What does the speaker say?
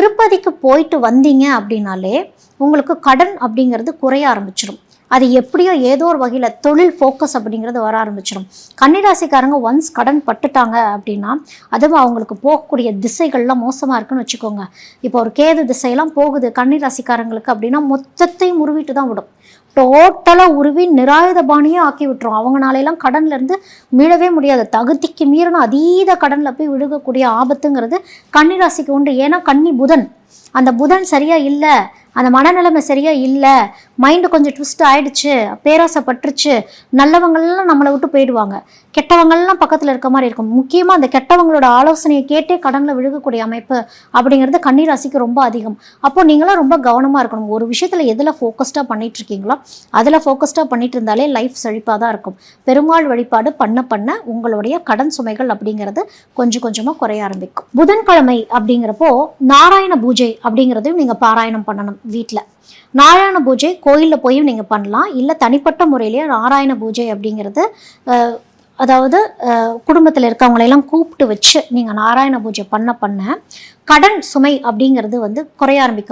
திருப்பதிக்கு போயிட்டு வந்தீங்க அப்படின்னாலே உங்களுக்கு கடன் அப்படிங்கிறது குறைய ஆரம்பிச்சிடும் அது எப்படியோ ஏதோ ஒரு வகையில் தொழில் ஃபோக்கஸ் அப்படிங்கிறது வர ஆரம்பிச்சிடும் கன்னிராசிக்காரங்க ஒன்ஸ் கடன் பட்டுட்டாங்க அப்படின்னா அதுவும் அவங்களுக்கு போகக்கூடிய திசைகள்லாம் மோசமாக இருக்குன்னு வச்சுக்கோங்க. இப்போ ஒரு கேது திசையெல்லாம் போகுது கன்னிராசிக்காரங்களுக்கு அப்படின்னா மொத்தத்தையும் உருவிட்டு தான் விடும். டோட்டலாக உருவி நிராயுத பாணியே ஆக்கி விட்டுரும். அவங்களாலையெல்லாம் கடன்லேருந்து மீளவே முடியாது. தகுதிக்கு மீறின அதீத கடனில் போய் விழுகக்கூடிய ஆபத்துங்கிறது கன்னிராசிக்கு உண்டு. ஏன்னா கன்னி புதன். அந்த புதன் சரியா இல்லை அந்த மனநிலைமை சரியாக இல்லை மைண்டு கொஞ்சம் ட்விஸ்ட் ஆயிடுச்சு பேராசைப்பட்டுருச்சு. நல்லவங்கள்லாம் நம்மளை விட்டு போயிடுவாங்க. கெட்டவங்கள்லாம் பக்கத்தில் இருக்க மாதிரி இருக்கும். முக்கியமாக அந்த கெட்டவங்களோட ஆலோசனையை கேட்டே கடனில் விழுகக்கூடிய அமைப்பு அப்படிங்கிறது கன்னிராசிக்கு ரொம்ப அதிகம். அப்போ நீங்களாம் ரொம்ப கவனமாக இருக்கணும். ஒரு விஷயத்தில் எதில் ஃபோக்கஸ்டாக பண்ணிட்டு இருக்கீங்களோ அதில் ஃபோக்கஸ்டாக பண்ணிட்டு இருந்தாலே லைஃப் செழிப்பாக தான் இருக்கும். பெருமாள் வழிபாடு பண்ண பண்ண உங்களுடைய கடன் சுமைகள் அப்படிங்கிறது கொஞ்சம் கொஞ்சமாக குறைய ஆரம்பிக்கும். புதன்கிழமை அப்படிங்கிறப்போ நாராயண பூஜை அப்படிங்கிறதையும் நீங்கள் பாராயணம் பண்ணணும் வீட்டில் நாராயண பூஜை கோயிலில் போயும் நீங்கள் பண்ணலாம். இல்லை தனிப்பட்ட முறையிலேயே நாராயண பூஜை அப்படிங்கிறது அஹ், அதாவது குடும்பத்தில் இருக்கவங்களையெல்லாம் கூப்பிட்டு வச்சு நீங்கள் நாராயண பூஜை பண்ண பண்ண கடன் சுமை அப்படிங்கிறது வந்து குறைய ஆரம்பிக்கும்.